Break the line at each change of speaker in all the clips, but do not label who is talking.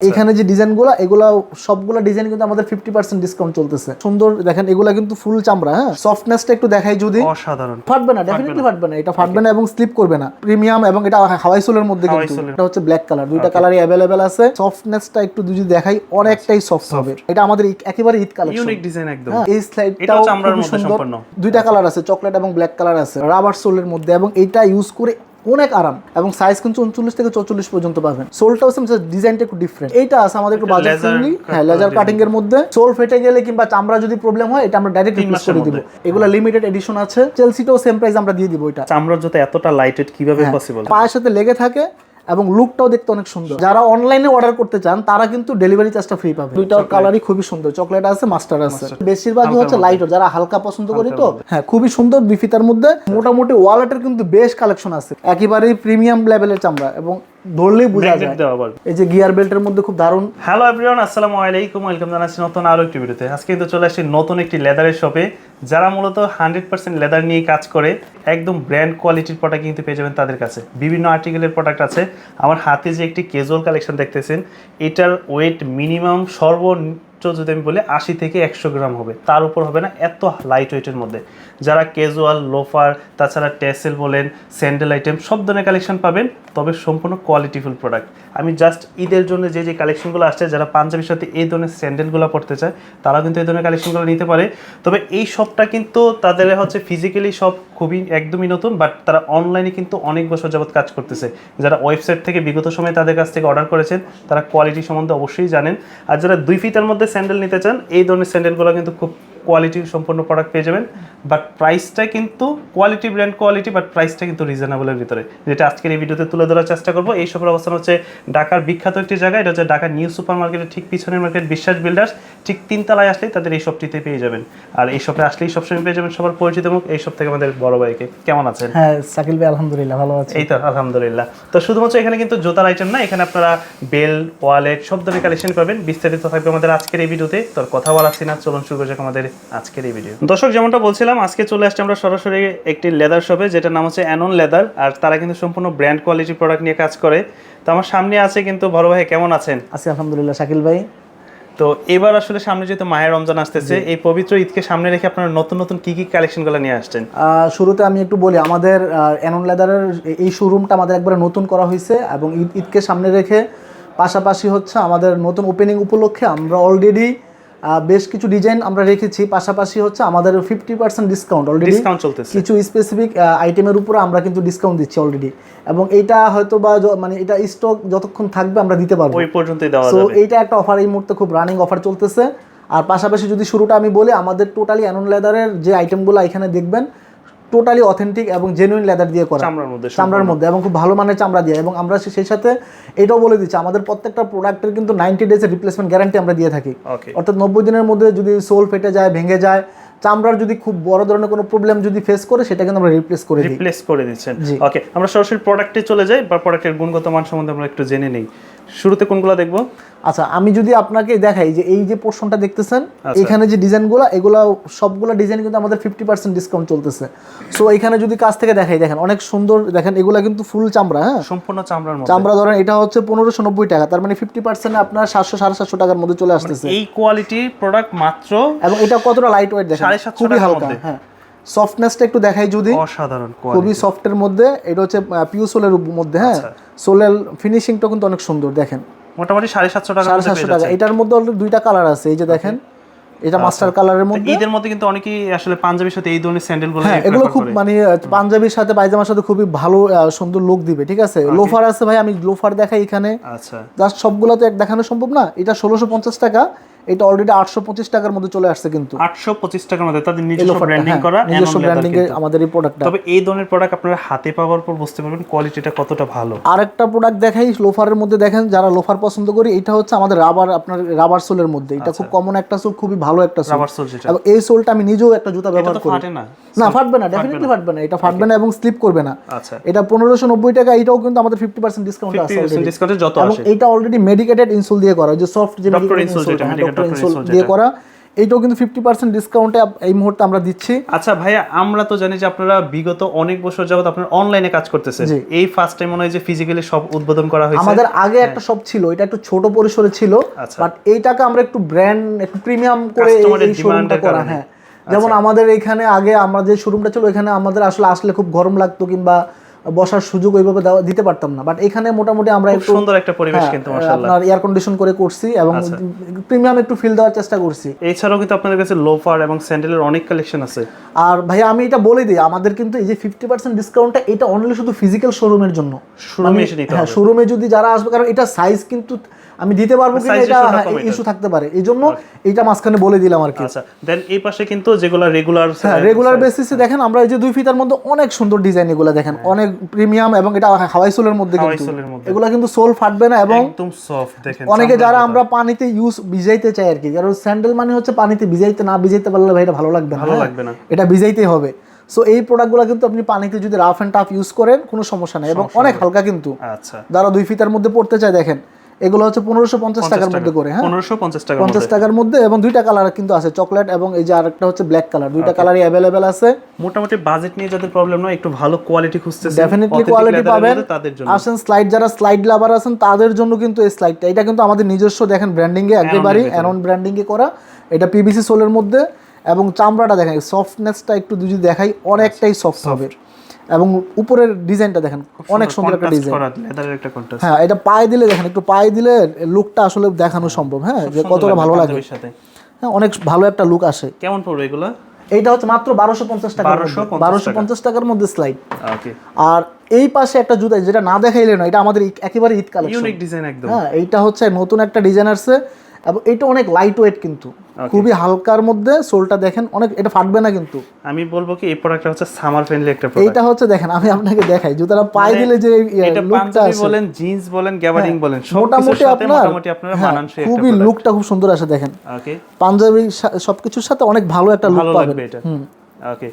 এখানে যে ডিজাইন ডিজাইনগুলো এগুলা সবগুলা ডিজাইন কিন্তু আমাদের ফিফটি পার্সেন্ট ডিসকাউন্ট চলতেছে। সুন্দর দেখেন এগুলা কিন্তু ফুল চামড়া হ্যাঁ? সফটনেসটা একটু দেখাই যদি।
অসাধারণ।
ফাটবে না ডেফিনেটলি ফাটবে না। এটা ফাটবে না এবং স্লিপ করবে না। প্রিমিয়াম এবং এটা হাওয়াই সোলের মধ্যে কিন্তু। এটা হচ্ছে ব্ল্যাক কালার দুইটা কালারই অ্যাভেলেবেল আছে। সফটনেসটা একটু যদি দেখাই অনেকটাই সফট হবে। এটা আমাদের একেবারে ঈদ কালেকশন
ইউনিক ডিজাইন একদম।
হ্যাঁ, এই স্লাইডটাও
চামড়ার মধ্যে
সুন্দর।
সম্পন্ন।
দুইটা কালার আছে চকলেট এবং ব্ল্যাক কালার আছে। রাবার সোলের মধ্যে এবং এটা ইউজ করে অনেক আরাম এবং সাইজ কিন্তু উনচল্লিশ থেকে চৌচল্লিশ পর্যন্ত পাবেন। সোলটাও সেম ডিজাইনটা একটু ডিফারেন্ট এইটা আছে আমাদের একটু বাজার ফ্রেন্ডলি হ্যাঁ লেজার কাটিং এর মধ্যে। সোল ফেটে গেলে কিংবা চামড়া যদি প্রবলেম হয় এটা আমরা ডাইরেক্ট রিপ্লেস করে দিব। এগুলো লিমিটেড এডিশন আছে। চেলসিটাও সেম প্রাইস আমরা দিয়ে দিব এটা।
চামড়ার জুতো এতটা লাইটেড কীভাবে
হ্যাঁ,
পসিবল
পায়ের সাথে লেগে থাকে এবং লুকটাও দেখতে অনেক সুন্দর। যারা অনলাইনে অর্ডার করতে চান তারা কিন্তু ডেলিভারি চার্জটা ফ্রি পাবে। দুইটার কালারই খুবই সুন্দর। চকলেট আছে মাস্টার আছে। বেশিরভাগই হচ্ছে লাইট যারা হালকা পছন্দ করি তো হ্যাঁ খুবই সুন্দর বিফিতার ফিতার মধ্যে। মোটামুটি ওয়ালেটের কিন্তু বেশ কালেকশন আছে। একেবারেই প্রিমিয়াম লেভেলের চামড়া এবং ধরলেই বোঝা যায়। এই যে গিয়ার বেল্টের মধ্যে খুব দারুণ।
হ্যালো এভরিওয়ান আসসালামু আলাইকুম ওয়েলকাম জানাচ্ছি নতুন আরও একটি ভিডিওতে। আজকে কিন্তু চলে আসছি নতুন একটি লেদারের শপে যারা মূলত হান্ড্রেড পার্সেন্ট লেদার নিয়ে কাজ করে একদম ব্র্যান্ড কোয়ালিটির প্রোডাক্ট কিন্তু পেয়ে যাবেন তাদের কাছে। বিভিন্ন আর্টিকেলের প্রোডাক্ট আছে। আমার হাতে যে একটি কেজুয়াল কালেকশন দেখতেছেন এটার ওয়েট মিনিমাম সর্বোচ্চ যদি আমি বলি আশি থেকে একশো গ্রাম হবে, তার উপর হবে না এত লাইট ওয়েটের মধ্যে। যারা ক্যাজুয়াল লোফার তাছাড়া টেসেল বলেন স্যান্ডেল আইটেম সব ধরনের কালেকশন পাবেন, তবে সম্পূর্ণ কোয়ালিটিফুল প্রোডাক্ট আমি জাস্ট ঈদের জন্য যে যে কালেকশনগুলো আসছে, যারা পাঞ্জাবির সাথে এই ধরনের স্যান্ডেলগুলো পড়তে চায় তারা কিন্তু এই ধরনের কালেকশনগুলো নিতে পারে। তবে এই শপটা কিন্তু তাদের হচ্ছে ফিজিক্যালি সব খুবই একদমই নতুন বাট তারা অনলাইনে কিন্তু অনেক বছর যাবত কাজ করতেছে। যারা ওয়েবসাইট থেকে বিগত সময়ে তাদের কাছ থেকে অর্ডার করেছেন, তারা কোয়ালিটি সম্বন্ধে অবশ্যই জানেন। আর যারা দুই ফিতার মধ্যে স্যান্ডেল নিতে চান এই ধরনের স্যান্ডেলগুলো কিন্তু খুব কোয়ালিটির সম্পূর্ণ প্রোডাক্ট পেয়ে যাবেন। বাট প্রাইসটা কিন্তু কোয়ালিটি ব্র্যান্ড কোয়ালিটি বাট প্রাইসটা কিন্তু রিজনেবলের ভিতরে। যেটা আজকের এই ভিডিওতে তুলে ধরার চেষ্টা করব। এই সবের অবস্থান হচ্ছে ঢাকার বিখ্যাত একটি জায়গা। এটা হচ্ছে ঢাকার নিউ সুপার মার্কেটের ঠিক পিছনের মার্কেট বিশ্বাস বিল্ডার্স ঠিক তিনতলায় আসলেই তাদের এই শপটিতে পেয়ে যাবেন। আর এই শপে আসলেই সবসময় পেয়ে যাবেন সবার পরিচিত মুখ। এই সব থেকে আমাদের বড় ভাইকে। কেমন আছেন?
হ্যাঁ সাকিল ভাই আলহামদুলিল্লাহ ভালো আছে।
এই তো আলহামদুলিল্লাহ। তো শুধুমাত্র এখানে কিন্তু জুতার আইটেম না এখানে আপনারা বেল ওয়ালেট সব ধরনের কালেকশন পাবেন। বিস্তারিত থাকবে আমাদের আজকের এই ভিডিওতে। তোর কথা বলাচ্ছি না। চলুন শুরু করা যাক আমাদের আজকের এই ভিডিও দর্শক যেমনটা বলছিলাম আজকে চলে আসছে আমরা সরাসরি একটি লেদার শপে যেটা নাম হচ্ছে অ্যানন লেদার আর তারা কিন্তু সম্পূর্ণ ব্র্যান্ড কোয়ালিটি প্রোডাক্ট নিয়ে কাজ করে। তো আমার সামনে আছে কিন্তু বড় ভাই কেমন আছেন?
আছি আলহামদুলিল্লাহ। শাকিল ভাই?
তো এবার আসলে সামনে যেহেতু মায়ের রমজান আসতেছে এই পবিত্র ঈদকে সামনে রেখে আপনারা নতুন নতুন কি কি কালেকশনগুলো নিয়ে আসছেন?
শুরুতে আমি একটু বলি আমাদের অ্যানন লেদারের এই শোরুমটা আমাদের একবারে নতুন করা হয়েছে এবং ঈদ ঈদকে সামনে রেখে পাশাপাশি হচ্ছে আমাদের নতুন ওপেনিং উপলক্ষে আমরা অলরেডি বেশ কিছু ডিজাইন আমরা রেখেছি পাশাপাশি হচ্ছে আমাদের fifty percent discount already
discount চলতেছে।
কিছু স্পেসিফিক আইটেমের উপরে আমরা কিন্তু ডিসকাউন্ট দিচ্ছি অলরেডি এবং এইটা হয়তো বা মানে এটা স্টক যতক্ষণ থাকবে আমরা দিতে পারব।
ওই পর্যন্তই দেওয়া যাবে।
এইটা একটা অফার এই মুহূর্তে খুব রানিং অফার চলতেছে। আর পাশাপাশি যদি শুরুটা আমি বলি আমাদের টোটালি অ্যানন লেদারের যে আইটেমগুলো এখানে দেখবেন টোটালি অথেন্টিক এবং জেনুইন লেদার দিয়ে করা।
চামড়ার মধ্যে
চামড়ার মধ্যে এবং খুব ভালো মানের চামড়া দিয়ে এবং আমরা সেই সাথে এটাও বলে দিচ্ছি আমাদের প্রত্যেকটা প্রোডাক্টের কিন্তু নাইনটি ডেজের রিপ্লেসমেন্ট গ্যারান্টি আমরা দিয়ে থাকি।
ওকে
অর্থাৎ নব্বই দিনের মধ্যে যদি সোল ফেটে যায় ভেঙে যায় চামড়ার যদি খুব বড় ধরনের কোনো প্রবলেম যদি ফেস করে সেটা কিন্তু আমরা রিপ্লেস করে দিই।
রিপ্লেস করে দিচ্ছেন। ওকে আমরা সরাসরি প্রোডাক্টে চলে যাই বা প্রোডাক্টের গুণগত মান সম্বন্ধে আমরা একটু জেনে নেই। শুরুতে কোনগুলো দেখব?
আচ্ছা আমি যদি আপনাকে দেখাই যে এই যে পোর্শনটা দেখতেছেন
আচ্ছা।
এখানে যে ডিজাইনগুলো এগুলো সবগুলো ডিজাইন কিন্তু আমাদের ফিফটি পার্সেন্ট ডিসকাউন্ট চলতেছে। সো এখানে যদি কাছ থেকে দেখাই দেখেন অনেক সুন্দর দেখেন এগুলা কিন্তু ফুল চামড়া হ্যাঁ?
সম্পূর্ণ চামড়ার
চামড়া ধরেন এটা হচ্ছে পনেরোশো নব্বই টাকা তার মানে ফিফটি পার্সেন্ট আপনার সাতশো সাড়ে সাতশো টাকার মধ্যে চলে আসতেছে।
এই কোয়ালিটির প্রোডাক্ট মাত্র
এবং এটা কতটা লাইট ওয়েট দেখেন খুবই
টাকার
হালকা
মধ্যে।
হ্যাঁ। সফটনেসটা একটু দেখাই যদি।
অসাধারণ
খুবই সফটের মধ্যে। এটা হচ্ছে পিউ সোলের মধ্যে হ্যাঁ?
আচ্ছা।
সোলের ফিনিশিংটা কিন্তু অনেক সুন্দর দেখেন।
মোটামুটি সাড়ে সাতশো টাকার
সাড়ে সাতশো টাকা। এটার মধ্যে দুইটা কালার আছে এই যে দেখেন। এটা মাস্টার কালারের মধ্যে।
ঈদের মধ্যে কিন্তু অনেকেই আসলে পাঞ্জাবির সাথে এই ধরনের স্যান্ডেলগুলো
হ্যাঁ এগুলো খুব মানে পাঞ্জাবির সাথে পায়জামার সাথে খুবই ভালো সুন্দর লুক দিবে ঠিক আছে? লোফার আছে ভাই আমি লোফার দেখাই এখানে।
আচ্ছা।
জাস্ট সবগুলো তো এক দেখানো সম্ভব না? এটা ষোলোশো পঞ্চাশ টাকা। এটা অলরেডি আটশো পঁচিশ টাকার মধ্যে চলে আসছে কিন্তু।
আটশো পঁচিশ টাকার মধ্যে তাদের নিজস্ব ব্র্যান্ডিং করা
নিজস্ব ব্র্যান্ডিং এর আমাদের এই প্রোডাক্টটা
তবে এই ধরনের প্রোডাক্ট আপনারা হাতে পাওয়ার পর বুঝতে পারবেন কোয়ালিটিটা কতটা ভালো।
আরেকটা প্রোডাক্ট দেখাই লোফারের মধ্যে দেখেন যারা লোফার পছন্দ করি এটা হচ্ছে আমাদের রাবার আপনার রাবার সোলের মধ্যে। এটা খুব কমন একটা সোল খুবই ভালো একটা সোল
রাবার সোল যেটা।
এবং এই সোলটা আমি নিজেও একটা জুতা ব্যবহার করি।
না।
ফাটবে না ডেফিনেটলি ফাটবে না। এটা ফাটবে না এবং স্লিপ করবে না।
আচ্ছা।
এটা পনেরোশো নব্বই টাকা এটাও কিন্তু আমাদের ফিফটি পার্সেন্ট ডিসকাউন্ট আছে।
ডিসকাউন্টে যত
এবং এটা অলরেডি মেডিকেটেড ইনসুল দিয়ে করা যে সফট যে হ্যাঁ, insole দিয়ে করা। এইটাও কিন্তু ফিফটি পার্সেন্ট ডিসকাউন্টে এই মুহূর্তে আমরা দিচ্ছি।
আচ্ছা ভাইয়া আমরা তো জানি যে আপনারা বিগত অনেক বছর যাবত আপনারা অনলাইনে কাজ করতেছেন। এই ফার্স্ট টাইম মনে হয় যে ফিজিক্যালি সব উদ্বোধন করা হয়েছে।
আমাদের আগে একটা শপ ছিল এটা একটু ছোট পরিসরে ছিল
আচ্ছা।
বাট এইটাকে আমরা একটু ব্র্যান্ড একটু প্রিমিয়াম করে এই- শোরুমটা করা হ্যাঁ। যেমন আমাদের এখানে আগে আমরা যে শোরুমটা ছিল এখানে আমাদের আসলে আসলে খুব গরম লাগতো কিংবা বসার সুযোগ ওইভাবে দিতে পারতাম না। বাট এখানে মোটামুটি আমরা একটু
সুন্দর একটা পরিবেশ
হ্যাঁ,
কিন্তু মাশাআল্লাহ।
আপনার এয়ার কন্ডিশন করে করছি এবং
আচ্ছা।
প্রিমিয়াম একটু ফিল দেওয়ার চেষ্টা করছি।
এছাড়াও কিন্তু আপনাদের কাছে লোফার এবং স্যান্ডেলের অনেক কালেকশন আছে।
আর ভাই আমি এটা বলে দিই আমাদের কিন্তু এই যে ফিফটি পার্সেন্ট ডিসকাউন্টটা এটা অনলি শুধু ফিজিক্যাল শোরুমের জন্য।
শোরুমে এসে নিতে
হ্যাঁ শোরুমে যদি যারা আসবে কারণ এটা সাইজ কিন্তু আমি দিতে পারব কিনা এটা ইস্যু থাকতে পারে। এই জন্য এইটা মাঝখানে বলে দিলাম আর কি।
আচ্ছা দেন এই পাশে কিন্তু যেগুলো রেগুলার
হ্যাঁ রেগুলার বেসিসে দেখেন আমরা এই যে দুই ফিতার মধ্যে অনেক সুন্দর ডিজাইন এগুলো দেখেন। অনেক প্রিমিয়াম এবং এটা হাওয়াই সোলের মধ্যে কিন্তু। এগুলো কিন্তু সোল ফাটবে না এবং
একদম সফট দেখেন
অনেকে যারা আমরা পানিতে ইউজ ভিজাইতে চাই আর কি কারণ স্যান্ডেল মানে হচ্ছে পানিতে ভিজাইতে না ভিজাইতে পারলে ভাই এটা ভালো লাগবে না।
ভালো
হ্যাঁ?
লাগবে না।
এটা ভিজাইতেই হবে। সো এই প্রোডাক্টগুলো কিন্তু আপনি পানিতে যদি রাফ অ্যান্ড টাফ ইউজ করেন কোনো সমস্যা নেই। এবং অনেক হালকা কিন্তু।
আচ্ছা।
যারা দুই ফিতার মধ্যে পড়তে চায় দেখেন এগুলো হচ্ছে পনেরোশো পঞ্চাশ টাকার মধ্যে করে হ্যাঁ?
পনেরোশো পঞ্চাশ টাকা
পঞ্চাশ টাকার মধ্যে এবং দুইটা কালার কিন্তু আছে চকলেট এবং এই যে আরেকটা হচ্ছে ব্ল্যাক কালার দুইটা কালারই অ্যাভেলেবেল আছে।
মোটামুটি বাজেট নিয়ে যাদের প্রবলেম নয় একটু ভালো কোয়ালিটি খুঁজতেছে
ডেফিনেটলি কোয়ালিটি পাবেন।
তাদের জন্য।
আসেন স্লাইড যারা স্লাইড লাভার আছেন তাদের জন্য কিন্তু এই স্লাইডটা এটা কিন্তু আমাদের নিজস্ব দেখেন ব্র্যান্ডিং এ একেবারেই অ্যানন ব্র্যান্ডিং এ করা। এটা পিবিসি সোলের মধ্যে এবং চামড়াটা দেখেন সফটনেসটা একটু যদি দেখাই অনেকটাই সফট হবে। এবং উপরের ডিজাইনটা দেখেন অনেক সুন্দর একটা ডিজাইন।
লেদারের একটা কন্ট্রাস্ট
হ্যাঁ এটা পায়ে দিলে দেখেন একটু পায়ে দিলে লুকটা আসলে দেখানো সম্ভব হ্যাঁ যে কতটা ভালো লাগে। হ্যাঁ অনেক ভালো একটা লুক আসে।
কেমন পড়বে এগুলো?
এইটা হচ্ছে মাত্র বারোশো পঞ্চাশ টাকা
1250
বারোশো পঞ্চাশ টাকার মধ্যে স্লাইড
ওকে
আর এই পাশে একটা জুতা যেটা না দেখাইলে না এটা আমাদের একেবারে ঈদ কালেকশন।
ইউনিক ডিজাইন একদম।
হ্যাঁ এইটা হচ্ছে নতুন একটা ডিজাইন আসছে এবং এটা অনেক লাইট ওয়েট কিন্তু। খুবই হালকার মধ্যে সোলটা দেখেন অনেক এটা ফাটবে না কিন্তু।
আমি বলব কি এই প্রোডাক্টটা হচ্ছে সামার ফ্রেন্ডলি একটা প্রোডাক্ট
এইটা হচ্ছে দেখেন আমি আপনাকে দেখাই জুতাটা পায়ে দিলে যে
মানে এটা
লুকটা
পাঞ্জাবি বলেন জিন্স বলেন গ্যাবারিং বলেন
মোটামুটি আপনার
মোটামুটি আপনারা
হ্যাঁ,
মানানসই একটা
খুবই লুকটা খুব সুন্দর আসে দেখেন।
ওকে
পাঞ্জাবি সবকিছুর সাথে অনেক ভালো একটা লুক পাবেন।
লাগবে এটা। ওকে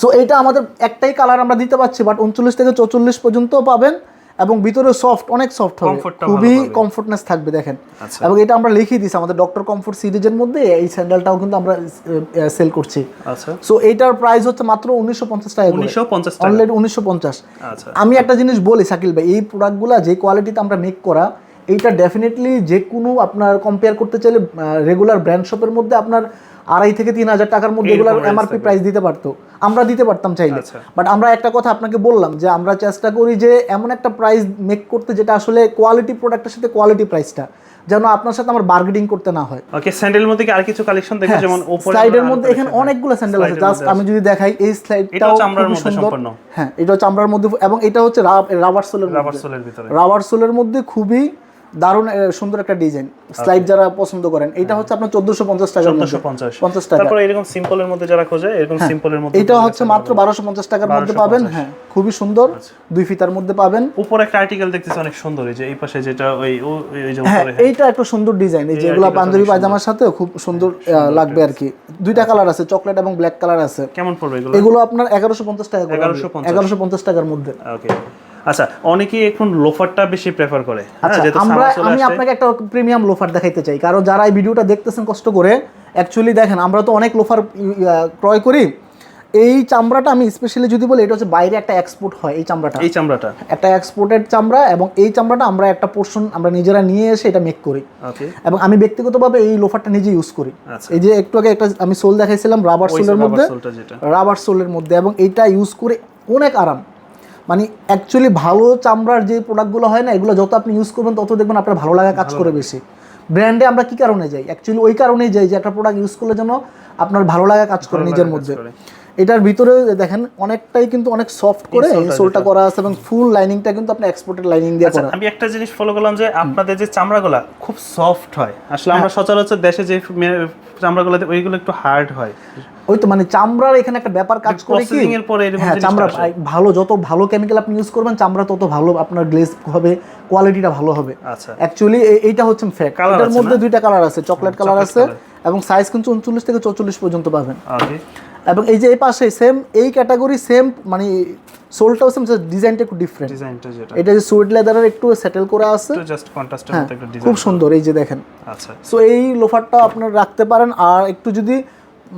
সো এটা আমাদের একটাই কালার আমরা দিতে পারছি বাট উনচল্লিশ থেকে চৌচল্লিশ পর্যন্ত পাবেন। এবং ভিতরে সফট অনেক সফট হবে। খুবই কমফোর্টনেস থাকবে দেখেন।
আচ্ছা।
এবং এটা আমরা লিখিয়ে দিছি আমাদের ডক্টর কমফোর্ট সিরিজের মধ্যে এই স্যান্ডেলটাও কিন্তু আমরা সেল করছি।
আচ্ছা।
সো এইটার প্রাইস হচ্ছে মাত্র উনিশশো পঞ্চাশ টাকা
উনিশশো পঞ্চাশ
অলরেডি উনিশশো পঞ্চাশ।
আচ্ছা।
আমি একটা জিনিস বলি শাকিল ভাই এই প্রোডাক্টগুলো যে কোয়ালিটিতে আমরা মেক করা এইটা ডেফিনেটলি যে কোনো আপনার কম্পেয়ার করতে চাইলে রেগুলার ব্র্যান্ড শপের মধ্যে আপনার আড়াই থেকে তিন হাজার টাকার মধ্যে এগুলার এমআরপি প্রাইস দিতে পারতো। আমরা দিতে পারতাম চাইলে।
আচ্ছা।
বাট আমরা একটা কথা আপনাকে বললাম যে আমরা চেষ্টা করি যে এমন একটা প্রাইস মেক করতে যেটা আসলে কোয়ালিটি প্রোডাক্টের সাথে কোয়ালিটি প্রাইসটা যেন আপনার সাথে আমার বার্গেনিং করতে না হয়।
ওকে স্যান্ডেলের মধ্যে কি আর কিছু কালেকশন দেখো যেমন উপরে
স্লাইডের মধ্যে এখানে অনেকগুলো স্যান্ডেল আছে। জাস্ট আমি যদি দেখাই এই স্লাইডটাও
এটাও চামড়ার
খুবই
মধ্যে সম্পূর্ণ।
হ্যাঁ এটা হচ্ছে চামড়ার মধ্যে এবং এটা হচ্ছে রাবার সোলের
রাবার সোলের ভিতরে।
রাবার সোলের মধ্যে খুবই দারুণ সুন্দর একটা ডিজাইন। স্লাইড যারা পছন্দ করেন এটা হচ্ছে আপনার চোদ্দশো পঞ্চাশ টাকার মধ্যে।
চোদ্দশো পঞ্চাশ।
পঞ্চাশ টাকা।
তারপরে এরকম সিম্পলের মধ্যে যারা খোঁজে এরকম সিম্পলের মধ্যে
এটা হচ্ছে মাত্র বারোশো পঞ্চাশ টাকার মধ্যে পাবেন হ্যাঁ খুবই সুন্দর।
আচ্ছা।
দুই ফিতার মধ্যে পাবেন।
উপরে একটা আর্টিকেল দেখতেছি অনেক সুন্দর এই যে এই পাশে যেটা ওই ওই যে
হ্যাঁ
উপরে
এইটা একটা সুন্দর ডিজাইন এই যেগুলো পাঞ্জাবি পায়জামার সাথে খুব সুন্দর লাগবে আর কি দুইটা কালার আছে চকলেট এবং ব্ল্যাক কালার আছে।
কেমন পড়বে এগুলো?
এগুলো আপনার এগারোশো পঞ্চাশ টাকা করে
1150
এগারোশো পঞ্চাশ। টাকার মধ্যে।
ওকে আচ্ছা অনেকেই এখন লোফারটা বেশি প্রেফার করে। হ্যাঁ
আচ্ছা আমরা আমি আপনাকে একটা প্রিমিয়াম লোফার দেখাইতে চাই। কারণ যারা এই ভিডিওটা দেখতেছেন কষ্ট করে অ্যাকচুয়ালি দেখেন আমরা তো অনেক লোফার ক্রয় করি। এই চামড়াটা আমি স্পেশালি যদি বলি এটা হচ্ছে বাইরে একটা এক্সপোর্ট হয় এই চামড়াটা।
এই চামড়াটা।
একটা এক্সপোর্টেড চামড়া এবং এই চামড়াটা আমরা একটা পোর্শন আমরা নিজেরা নিয়ে এসে এটা মেক করি।
ওকে
এবং আমি ব্যক্তিগতভাবে এই লোফারটা নিজে ইউজ করি।
আচ্ছা।
এই যে একটু আগে একটা আমি সোল দেখাইছিলাম রাবার সোলের মধ্যে। রাবার সোলের মধ্যে এবং এটা ইউজ করে অনেক আরাম। মানে অ্যাকচুয়ালি ভালো চামড়ার যে প্রোডাক্টগুলো হয় না এগুলো যত আপনি ইউজ করবেন তত দেখবেন আপনার ভালো লাগা কাজ করে বেশি। ব্র্যান্ডে আমরা কি কারণে যাই? অ্যাকচুয়ালি ওই কারণেই যাই যে একটা প্রোডাক্ট ইউজ করলে যেন আপনার ভালো লাগা কাজ করে নিজের মধ্যে। এটার ভিতরে দেখেন অনেকটাই কিন্তু অনেক সফট করে
সোলটা
করা আছে এবং ফুল লাইনিংটা কিন্তু আপনি এক্সপোর্টেড লাইনিং দিয়ে
আচ্ছা
করা
আমি একটা জিনিস ফলো করলাম যে আপনাদের যে চামড়াগুলা খুব সফট হয়। আসলে আমরা সচরাচর দেশে যে চামড়াগুলো ওইগুলো একটু হার্ড হয়।
ওই তো মানে চামড়ার এখানে একটা ব্যাপার কাজ করে কি?
প্রসেসিং এর পরে
হ্যাঁ চামড়া ভালো যত ভালো কেমিক্যাল আপনি ইউজ করবেন চামড়া তত ভালো আপনার গ্লেজ হবে কোয়ালিটিটা ভালো হবে।
আচ্ছা।
অ্যাকচুয়ালি এইটা হচ্ছে ফ্যাক্ট এটার মধ্যে দুইটা কালার আছে চকলেট কালার আছে এবং সাইজ কিন্তু উনচল্লিশ থেকে চৌচল্লিশ পর্যন্ত পাবেন।
ওকে
এবং এই যে এই পাশে সেম এই ক্যাটাগরি সেম মানে সোলটাও সেম ডিজাইনটা একটু ডিফারেন্ট
ডিজাইনটা যেটা।
এটা যে সুইট লেদারের একটু সেটেল করা আছে।
একটু জাস্ট কন্ট্রাস্টের মতো একটা ডিজাইন
খুব সুন্দর এই যে দেখেন।
আচ্ছা।
সো এই লোফারটা আপনার রাখতে পারেন। আর একটু যদি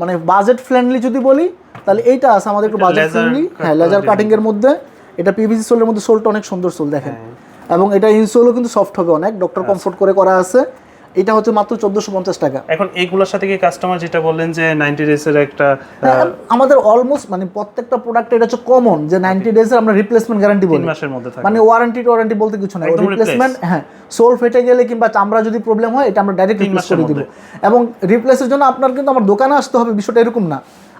মানে বাজেট ফ্রেন্ডলি যদি বলি তাহলে এইটা আছে আমাদের একটু বাজেট ফ্রেন্ডলি হ্যাঁ লেজার কাটিং এর মধ্যে। এটা পিভিসি সোলের মধ্যে সোলটা অনেক সুন্দর সোল দেখেন।
হ্যাঁ।
এবং এটা ইনসোলও কিন্তু সফট হবে অনেক। ডক্টর কমফোর্ট করে করা আছে। এটা হচ্ছে মাত্র চোদ্দোশো পঞ্চাশ টাকা।
এখন এইগুলোর সাথে কি কাস্টমার যেটা বললেন যে 90 ডেজ এর একটা
আমাদের অলমোস্ট মানে প্রত্যেকটা প্রোডাক্ট এটা হচ্ছে কমন যে নাইনটি ডেজ এর আমরা রিপ্লেসমেন্ট গ্যারান্টি বলি।
মাসের মধ্যে থাকে।
মানে ওয়ারেন্টি ওয়ারেন্টি বলতে কিছু নাই। রিপ্লেসমেন্ট হ্যাঁ সোল ফেটে গেলে কিংবা চামড়া যদি প্রবলেম হয় এটা আমরা ডাইরেক্ট রিপ্লেস করে দিব। এবং রিপ্লেসের জন্য আপনার কিন্তু আমার দোকানে আসতে হবে বিষয়টা এরকম না।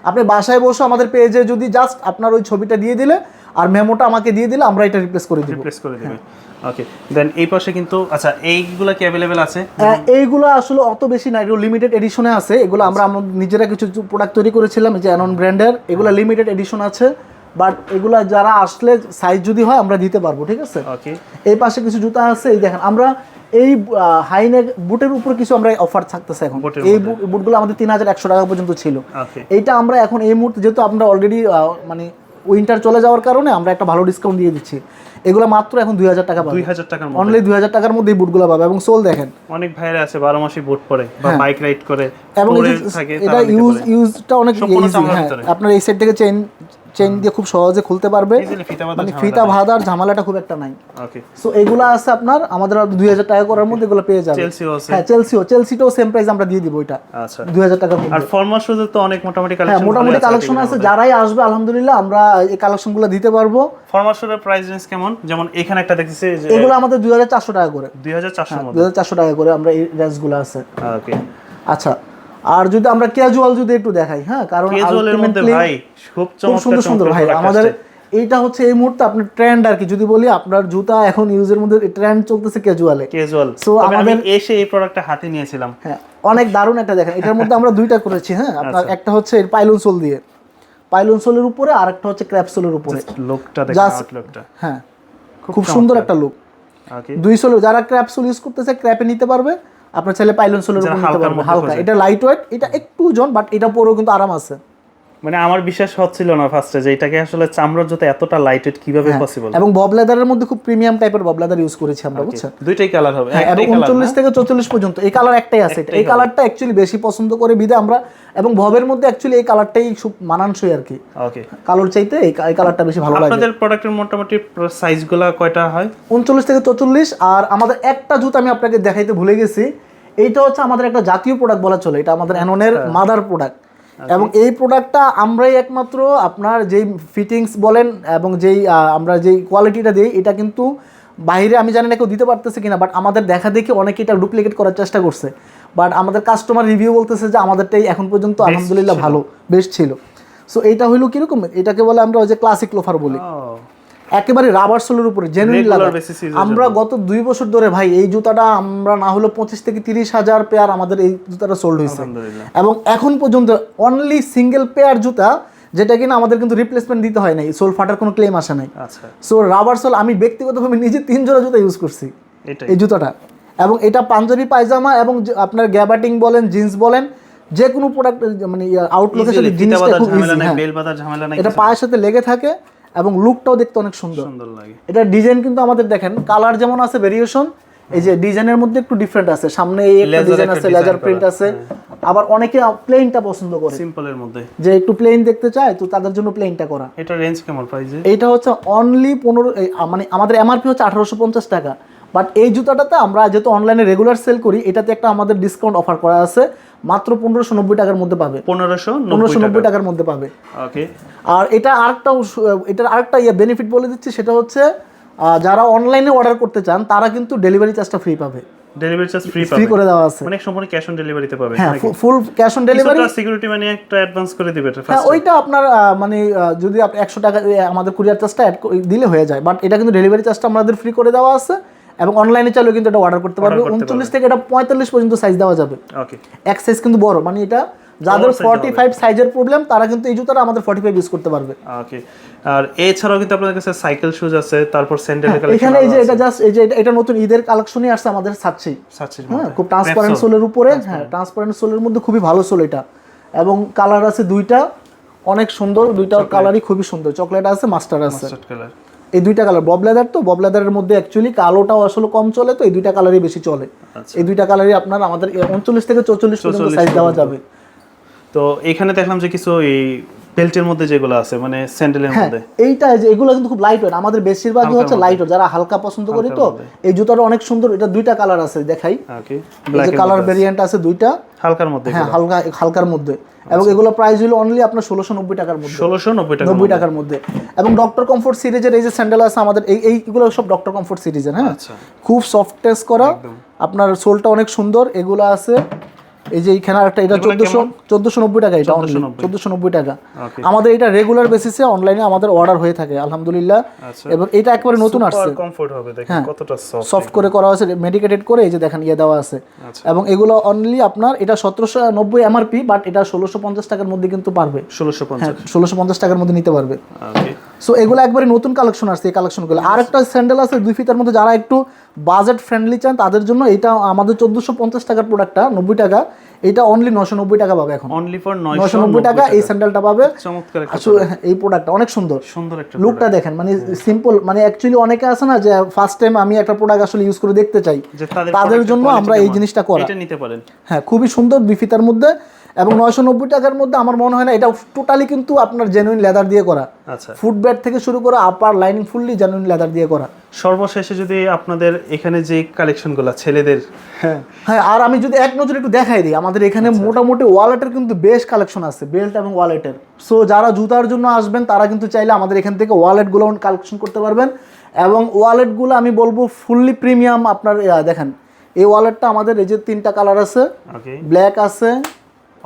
আপনি বাসায় বসে আমাদের পেজে যদি জাস্ট আপনার ওই ছবিটা দিয়ে দিলে আর মেমোটা আমাকে দিয়ে দিলে আমরা এটা রিপ্লেস করে দিব।
রিপ্লেস করে দিবে ওকে দেন এই পাশে কিন্তু আচ্ছা এইগুলা কি অ্যাভেলেবেল আছে?
এইগুলো আসলে অত বেশি না এগুলো লিমিটেড এডিশনে আছে। এগুলো আমরা আমরা নিজেরা কিছু প্রোডাক্ট তৈরি করেছিলাম যে অ্যানন ব্র্যান্ডের এগুলো লিমিটেড এডিশন আছে। বাট এগুলা যারা আসলে সাইজ যদি হয় আমরা দিতে পারব ঠিক আছে?
ওকে
এই পাশে কিছু জুতা আছে এই দেখেন আমরা এই হাইনেক বুটের উপর কিছু আমরা অফার থাকতেছে এখন। এই বুটগুলো আমাদের তিন হাজার একশো টাকা পর্যন্ত ছিল। এইটা আমরা এখন এই মুহূর্তে যেহেতু আমরা অলরেডি মানে উইন্টার চলে যাওয়ার কারণে আমরা একটা ভালো ডিসকাউন্ট দিয়ে দিচ্ছি। এগুলো মাত্র এখন দুই হাজার টাকা পাবে।
2000 টাকার
অনলি দুই হাজার টাকার মধ্যে বুটগুলো পাবে। এবং সোল দেখেন।
অনেক ভাইরা আছে 12 মাসই বুট পরে বা
হ্যাঁ।
বাইক রাইড করে
এবং এটা ইউজ ইউজটা অনেক হ্যাঁ। আপনার এই সাইড থেকে চেইন চেইন দিয়ে খুব সহজে খুলতে পারবে। মানে ফিতা ভাদার ঝামেলাটা খুব একটা নাই।
ওকে
সো এগুলো আছে আপনার আমাদের দুই হাজার টাকা করার মধ্যে এগুলো পেয়ে যাবে। হ্যাঁ চেলসিও চেলসিটাও সেম প্রাইস আমরা দিয়ে দিব ওইটা।
আচ্ছা।
দুই হাজার মধ্যে।
আর ফর্মাল শুজের তো অনেক মোটামুটি
হ্যাঁ
কালেকশন
মোটামুটি কালেকশন আছে যারাই আসবে আলহামদুলিল্লাহ আমরা এই কালেকশনগুলো দিতে পারব।
ফর্মাল শুজের প্রাইস রেঞ্জ কেমন? যেমন এখানে একটা দেখতেছি যে
এগুলো আমাদের দুই হাজার চারশো টাকা করে।
2400 এর
দুই হাজার চারশো টাকা করে আমরা এই রেঞ্জগুলো আছে।
ওকে
আচ্ছা আর যদি আমরা ক্যাজুয়াল যদি একটু দেখাই হ্যাঁ কারণ
ভাই খুব
সুন্দর সুন্দর ভাই আমাদের। এইটা হচ্ছে এই মুহূর্তে আপনার ট্রেন্ড আর কি। যদি বলি আপনার জুতা এখন ইউজের মধ্যে ট্রেন্ড চলতেছে ক্যাজুয়ালে
ক্যাজুয়াল আমি
আমাদের-
এসে এই প্রোডাক্টটা হাতে নিয়েছিলাম।
হ্যাঁ অনেক দারুণ একটা দেখেন। এটার মধ্যে আমরা দুইটা করেছি হ্যাঁ আপনার
আচ্ছা।
একটা হচ্ছে পাইলন সোল দিয়ে। পাইলন সোলের উপরে আর একটা হচ্ছে ক্র্যাপ সোলের উপরে।
লুকটা দেখেন আউটলুকটা
হ্যাঁ খুব সুন্দর একটা লুক
ওকে
দুই সোল যারা ক্র্যাপ সোল ইউজ করতেছে ক্র্যাপে নিতে পারবে। আপনার ছেলে পাইলন সোলের হালকা। এটা লাইট ওয়েট এটা একটু ওজন বাট এটা পরেও কিন্তু আরাম আছে।
মানে আমার বিশ্বাস হচ্ছিল না ফার্স্টে যে এটাকে আসলে চামড়ার জুতো এতটা লাইটওয়েট কীভাবে
হ্যাঁ।
পসিবল
এবং বব লেদারের মধ্যে খুব প্রিমিয়াম টাইপের বব লেদার ইউজ করেছি আমরা বুঝছেন?
দুইটাই কালার হবে
হ্যাঁ, এবং
একটাই কালার
উনচল্লিশ থেকে চৌচল্লিশ পর্যন্ত এই কালার একটাই আছে। এই কালারটা অ্যাকচুয়ালি বেশি পছন্দ করে বিদে আমরা এবং ভবের মধ্যে অ্যাকচুয়ালি এই কালারটাই খুব মানানসই আর কি।
ওকে
কালোর চাইতে এই কালারটা বেশি ভালো লাগে
আপনাদের প্রোডাক্টের মোটামুটি সাইজগুলো কয়টা হয়?
উনচল্লিশ থেকে চৌচল্লিশ আর আমাদের একটা জুতো আমি আপনাকে দেখাইতে ভুলে গেছি। এইটা হচ্ছে আমাদের একটা জাতীয় প্রোডাক্ট বলা চলে এটা আমাদের অ্যাননের মাদার প্রোডাক্ট এবং এই প্রোডাক্টটা আমরাই একমাত্র আপনার যেই ফিটিংস বলেন এবং যেই আমরা যেই কোয়ালিটিটা দিই এটা কিন্তু বাইরে আমি জানি না কেউ দিতে পারতেছে কিনা বাট আমাদের দেখা দেখি অনেকে এটা ডুপ্লিকেট করার চেষ্টা করছে। বাট আমাদের কাস্টমার রিভিউ বলতেছে যে আমাদেরটাই এখন পর্যন্ত আলহামদুলিল্লাহ ভালো বেশ ছিল। সো এটা হইল কীরকম? এটাকে বলে আমরা ওই যে ক্লাসিক লোফার বলি। একেবারে রাবার সোলের উপরে জেনুইন
এর
আমরা গত দুই বছর ধরে ভাই এই জুতাটা আমরা না হলো পঁচিশ থেকে তিরিশ হাজার পেয়ার আমাদের এই জুতাটা সোল্ড হয়েছে। এবং এখন পর্যন্ত অনলি সিঙ্গেল পেয়ার জুতা যেটা কিনা আমাদের কিন্তু রিপ্লেসমেন্ট দিতে হয় নাই সোল ফাটার কোনো ক্লেম আসে নাই। সো রাবার সোল আমি ব্যক্তিগতভাবে নিজে তিন জোড়া জুতা ইউজ করছি এই জুতাটা। এবং এটা পাঞ্জাবি পায়জামা এবং আপনার গ্যাবাটিং বলেন জিন্স বলেন যে কোনো প্রোডাক্ট মানে আউটলুকের সাথে জিনিসটা খুব ইজি হ্যাঁ। এটা পায়ের সাথে লেগে থাকে এবং লুকটাও দেখতে অনেক সুন্দর।
সুন্দর লাগে।
এটা ডিজাইন কিন্তু আমাদের দেখেন কালার যেমন আছে ভেরিয়েশন এই যে ডিজাইনের মধ্যে একটু ডিফারেন্ট আছে। সামনে এই একটা ডিজাইন আছে লেজার প্রিন্ট আছে। আবার অনেকে প্লেনটা পছন্দ করে।
সিম্পলের মধ্যে।
যে একটু প্লেন দেখতে চায় তো তাদের জন্য প্লেনটা করা।
এটা রেঞ্জ কেমন প্রাইস
এটা হচ্ছে অনলি পনেরো এই, আ, মানে আমাদের এমআরপি হচ্ছে আঠারোশো পঞ্চাশ টাকা। বাট এই জুতাটাতে আমরা যেহেতু অনলাইনে রেগুলার সেল করি এটাতে একটা আমাদের ডিসকাউন্ট অফার করা আছে। মাত্র পনেরোশো নব্বই টাকার মধ্যে পাবে।
পনেরোশো
পনেরোশো নব্বই টাকার মধ্যে পাবে।
ওকে
আর এটা আরেকটা এটার আরেকটা ইয়ে বেনিফিট বলে দিচ্ছি সেটা হচ্ছে যারা অনলাইনে অর্ডার করতে চান তারা কিন্তু ডেলিভারি চার্জটা ফ্রি পাবে।
ডেলিভারি চার্জ ফ্রি
ফ্রি করে দেওয়া আছে।
মানে সম্পূর্ণ ক্যাশ অন ডেলিভারিতে পাবে।
হ্যাঁ full cash on delivery
security মানে একটা অ্যাডভান্স করে দিবে এটা
হ্যাঁ ওইটা আপনার মানে যদি আপনি একশো টাকা আমাদের কুরিয়ার চার্জটা অ্যাড দিলে হয়ে যায়। বাট এটা কিন্তু ডেলিভারি চার্জটা আমাদের ফ্রি করে দেওয়া আছে। এবং অনলাইনে চাইলেও কিন্তু এটা অর্ডার করতে পারবে। উনচল্লিশ থেকে এটা পঁয়তাল্লিশ পর্যন্ত সাইজ দেওয়া যাবে। এক সাইজ কিন্তু বড় মানে এটা যাদের ফর্টি ফাইভ সাইজের প্রবলেম তারা কিন্তু এই জুতাটা আমাদের ফর্টি ফাইভ ইউজ করতে পারবে।
ওকে আর এছাড়াও কিন্তু আপনাদের কাছে সাইকেল শুজ আছে তারপর কালেকশন
এখানে এই যে এটা জাস্ট এই যে এটা- নতুন ঈদের কালেকশনই আসছে আমাদের সাচ্ছি
সাচ্ছির
হ্যাঁ খুব ট্রান্সপারেন্ট সোলের উপরে হ্যাঁ ট্রান্সপারেন্ট সোলের মধ্যে খুবই ভালো সোল এটা। এবং কালার আছে দুইটা অনেক সুন্দর দুইটা কালারই খুবই সুন্দর। চকলেট আছে মাস্টার আছে।
মাস্টার্ড কালার
এই দুইটা কালার বব লেদার তো বব লেদারের মধ্যে অ্যাকচুয়ালি কালোটাও আসলে কম চলে তো এই দুইটা কালারই বেশি চলে।
আচ্ছা।
এই দুইটা কালারই আপনার আমাদের উনচল্লিশ থেকে চৌচল্লিশ পর্যন্ত সাইজ দেওয়া যাবে।
তো এখানে দেখলাম যে কিছু এই বেল্টের মধ্যে যেগুলো আছে মানে স্যান্ডেলের
হ্যাঁ
মধ্যে।
এইটা যে এগুলো কিন্তু খুব লাইট ওয়েট আমাদের বেশিরভাগই হচ্ছে লাইট ওয়েট যারা হালকা পছন্দ করি তো এই জুতাটা অনেক সুন্দর। এটা দুইটা কালার আছে দেখাই।
ওকে
কালার ভেরিয়েন্ট আছে। দুইটা।
হালকার মধ্যে
হ্যাঁ হালকা হালকার মধ্যে। এবং এগুলো প্রাইস হলো অনলি আপনার ষোলোশো নব্বই টাকার মধ্যে।
ষোলোশো নব্বই টাকা
নব্বই টাকার মধ্যে। এবং ডক্টর কমফোর্ট সিরিজের এই যে স্যান্ডেল আছে আমাদের এই এইগুলো সব ডক্টর কমফোর্ট সিরিজের হ্যাঁ?
আচ্ছা।
খুব সফট টেস্ট করা। আপনার সোলটা অনেক সুন্দর। এগুলো আছে এই যে এইখানে একটা এটা চোদ্দশো চোদ্দশো নব্বই টাকা এটা অনলি চোদ্দশো নব্বই। টাকা। আমাদের এটা রেগুলার বেসিসে অনলাইনে আমাদের অর্ডার হয়ে থাকে আলহামদুলিল্লাহ।
আচ্ছা।
এবং এটা একেবারে নতুন আসছে।
কমফোর্ট হবে দেখেন
হ্যাঁ।
কতটা সফট
সফট করে করা আছে মেডিকেটেড করে এই যে দেখেন ইয়ে দেওয়া আছে।
আচ্ছা।
এবং এগুলো অনলি আপনার এটা সতেরোশো নব্বই এমআরপি বাট এটা ষোলোশো পঞ্চাশ টাকার মধ্যে কিন্তু পারবে।
ষোলোশো
হ্যাঁ
পঞ্চাশ
ষোলোশো পঞ্চাশ টাকার মধ্যে নিতে পারবে। সো এগুলো একবারে নতুন কালেকশন আসছে এই কালেকশনগুলো আর একটা স্যান্ডেল আছে দুই ফিতার মধ্যে যারা একটু বাজেট ফ্রেন্ডলি চান তাদের জন্য এটা আমাদের চোদ্দোশো পঞ্চাশ টাকার প্রোডাক্টটা নব্বই টাকা। এটা অনলি নশো নব্বই টাকা পাবে এখন।
অনলি ফর
নশো নব্বই টাকা এই স্যান্ডেলটা পাবে।
চমৎকার
এই প্রোডাক্টটা অনেক সুন্দর।
সুন্দর একটা
লুকটা দেখেন মানে সিম্পল মানে অ্যাকচুয়ালি অনেকে আছে না যে ফার্স্ট টাইম আমি একটা প্রোডাক্ট আসলে ইউজ করে দেখতে চাই।
তাদের
জন্য আমরা এই জিনিসটা করা।
এটা নিতে পারেন।
হ্যাঁ খুবই সুন্দর দুই ফিতার মধ্যে। এবং নয়শো নব্বই টাকার মধ্যে আমার মনে হয় না এটা টোটালি কিন্তু আপনার জেনুইন লেদার দিয়ে করা।
আচ্ছা।
ফুটব্যাট থেকে শুরু করে upper lining fully genuine leather দিয়ে করা।
সর্বশেষে যদি আপনাদের এখানে যে কালেকশনগুলো ছেলেদের হ্যাঁ।
হ্যাঁ আর আমি যদি এক নজরে একটু দেখাই দিই আমাদের এখানে মোটামুটি ওয়ালেটের কিন্তু বেশ কালেকশন আছে বেল্ট এবং ওয়ালেটের সো যারা জুতার জন্য আসবেন তারা কিন্তু চাইলে আমাদের এখান থেকে ওয়ালেটগুলো কালেকশন করতে পারবেন। এবং ওয়ালেটগুলো আমি বলব ফুললি প্রিমিয়াম আপনার দেখেন এই ওয়ালেটটা আমাদের এই যে তিনটা কালার আছে ব্ল্যাক আছে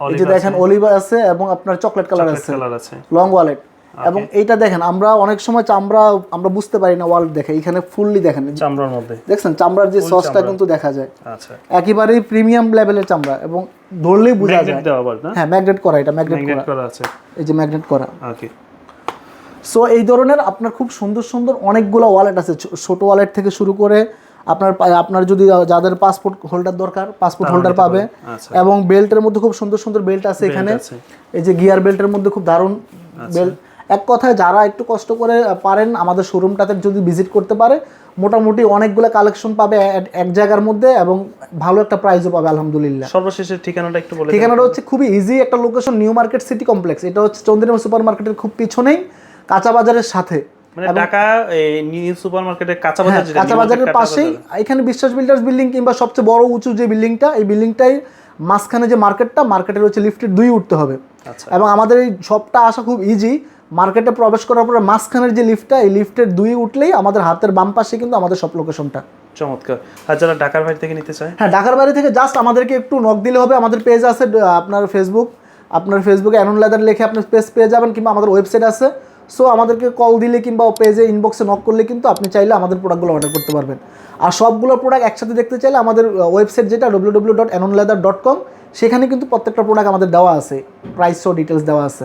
এই যে দেখেন অলিভ আছে এবং আপনার চকলেট কালার আছে। লং ওয়ালেট এবং এইটা দেখেন আমরা অনেক সময় চামড়া আমরা বুঝতে পারি না ওয়ালেট দেখে। এখানে ফুললি দেখেন।
চামড়ার মধ্যে।
দেখছেন চামড়ার যে সসটা কিন্তু দেখা যায়।
আচ্ছা।
একেবারেই প্রিমিয়াম লেভেলের চামড়া এবং ধরলেই বোঝা যায়। হ্যাঁ ম্যাগনেট করা এটা ম্যাগনেট করা।
আছে।
এই যে ম্যাগনেট করা।
ওকে
সো এই ধরনের আপনার খুব সুন্দর সুন্দর অনেকগুলো ওয়ালেট আছে। ছোট ওয়ালেট থেকে শুরু করে আপনার আপনার যদি যাদের পাসপোর্ট হোল্ডার দরকার পাসপোর্ট হোল্ডার পাবে।
আচ্ছা।
এবং বেল্টের মধ্যে খুব সুন্দর সুন্দর বেল্ট আছে এখানে। এই যে গিয়ার বেল্টের মধ্যে খুব দারুণ
আচ্ছা।
বেল্ট এক কথায় যারা একটু কষ্ট করে পারেন আমাদের শোরুমটাতে যদি ভিজিট করতে পারে মোটামুটি অনেকগুলো কালেকশন পাবে এক- এক জায়গার মধ্যে এবং ভালো একটা প্রাইজও পাবে আলহামদুলিল্লাহ।
সর্বশেষের ঠিকানাটা একটু বলে
ঠিকানাটা হচ্ছে খুবই ইজি একটা location new market city complex এটা হচ্ছে চন্দ্রিমা সুপার মার্কেটের খুব পিছনেই কাঁচা বাজারের সাথে।
মানে ঢাকা নিউ সুপার কাঁচা
হ্যাঁ
বাজার
কাঁচা বাজারের পাশেই এখানে বিশ্বাস বিল্ডার্স বিল্ডিং কিংবা সবচেয়ে বড় উঁচু যে বিল্ডিংটা এই বিল্ডিংটাই মাঝখানে যে মার্কেটটা মার্কেটের হচ্ছে লিফটের দুই উঠতে হবে।
আচ্ছা।
এবং আমাদের এই শপটা আসা খুব ইজি মার্কেটে প্রবেশ করার পরে মাঝখানের যে লিফটটা এই লিফটের দুই উঠলেই আমাদের হাতের বাম পাশে কিন্তু আমাদের সব লোকেশনটা
চমৎকার। আর যারা ঢাকার বাইরে থেকে নিতে চায়?
হ্যাঁ ঢাকার বাড়ি থেকে জাস্ট আমাদেরকে একটু নক দিলে হবে। আমাদের পেজ আছে আপনার ফেসবুক আপনার ফেসবুকে অ্যানন লেদার লিখে আপনার পেজ পেয়ে যাবেন কিংবা আমাদের ওয়েবসাইট আছে। সো আমাদেরকে কল দিলে কিংবা পেজে ইনবক্সে নক করলে কিন্তু আপনি চাইলে আমাদের প্রোডাক্টগুলো অর্ডার করতে পারবেন। আর সবগুলো প্রোডাক্ট একসাথে দেখতে চাইলে আমাদের ওয়েবসাইট যেটা W W dot dot com সেখানে কিন্তু প্রত্যেকটা প্রোডাক্ট আমাদের দেওয়া আছে। প্রাইস ও ডিটেলস দেওয়া আছে।